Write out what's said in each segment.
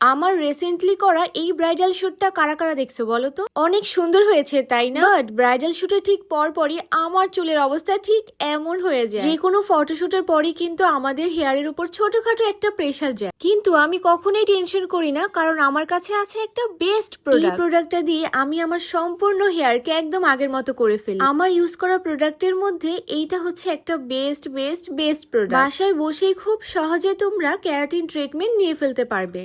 আমার রিসেন্টলি করা এই ব্রাইডাল শুটটা কারা কারা দেখছ বলো তো? অনেক সুন্দর হয়েছে তাই না? বাট ব্রাইডাল শুটে ঠিক পর পরই আমার চুলের অবস্থা ঠিক এমন হয়ে যায়। যে কোনো ফটোশুটের পরই কিন্তু আমাদের হেয়ারের উপর ছোটখাটো একটা প্রেসার যায়। কিন্তু আমি কখনোই টেনশন করি না কারণ আমার কাছে আছে একটা বেস্ট প্রোডাক্ট এই প্রোডাক্টটা দিয়ে আমি আমার সম্পূর্ণ হেয়ারকে একদম আগের মতো করে ফেলি। আমার ইউজ করা প্রোডাক্টের মধ্যে এইটা হচ্ছে একটা বেস্ট বেস্ট বেস্ট প্রোডাক্ট বাসায় বসেই খুব সহজে তোমরা ক্যারাটিন ট্রিটমেন্ট নিয়ে ফেলতে পারবে।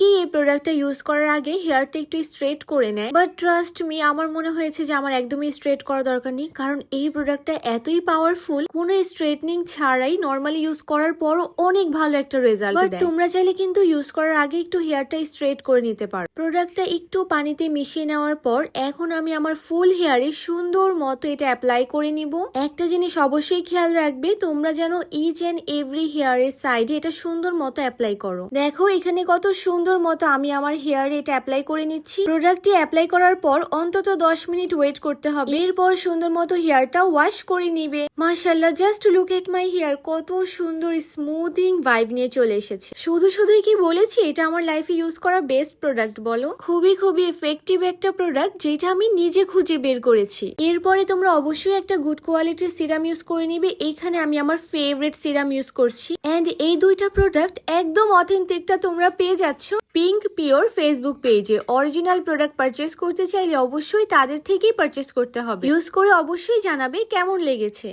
অনেকেই এই প্রোডাক্টটা ইউজ করার আগে হেয়ারটা একটু স্ট্রেট করে নেয়। বাট ট্রাস্ট মি আমার মনে হয়েছে যে আমার একদমই স্ট্রেট করা দরকার নেই। কারণ এই প্রোডাক্টটা এতই পাওয়ারফুল কোনো স্ট্রেটনিং ছাড়াই নর্মালি ইউজ করার পরও অনেক ভালো একটা রেজাল্ট দেয়। তোমরা চাইলে কিন্তু ইউজ করার আগে একটু হেয়ারটা স্ট্রেট করে নিতে পারো। প্রোডাক্টটা একটু পানিতে মিশিয়ে নেওয়ার পর এখন আমি আমার ফুল হেয়ারে সুন্দর মতো এটা অ্যাপ্লাই করে নিব। একটা জিনিস অবশ্যই খেয়াল রাখবে তোমরা যেন ইচ অ্যান্ড এভরি হেয়ারের সাইডে এটা সুন্দর মতো অ্যাপ্লাই করো। দেখো এখানে কত সুন্দর মতো আমি আমার হেয়ারে এটা অ্যাপ্লাই করে নিচ্ছি। প্রোডাক্টটি অ্যাপ্লাই করার পর অন্তত দশ মিনিট ওয়েট করতে হবে। এরপর সুন্দর মতো হেয়ারটা ওয়াশ করে নিবে। মার্শাল্লাহ just look at my hair কত সুন্দর স্মুথিং ভাইব নিয়ে চলে এসেছে। শুধু শুধুই কি বলেছি, এটা আমার লাইফে ইউজ করা বেস্ট প্রোডাক্ট বলো। খুবই খুবই এফেক্টিভ একটা প্রোডাক্ট যেটা আমি নিজে খুঁজে বের করেছি। এরপরে তোমরা অবশ্যই একটা গুড কোয়ালিটির সিরাম ইউজ করে নিবে। এইখানে আমি আমার ফেভারিট সিরাম ইউজ করছি। এন্ড এই দুইটা প্রোডাক্ট একদম অথেন্টিকটা তোমরা পেয়ে যাচ্ছ। পিঙ্ক পিওর ফেসবুক পেজে অরিজিনাল প্রোডাক্ট পারচেস করতে চাইলে অবশ্যই তাদের থেকেই পারচেস করতে হবে। ইউজ করে অবশ্যই জানাবে কেমন লেগেছে।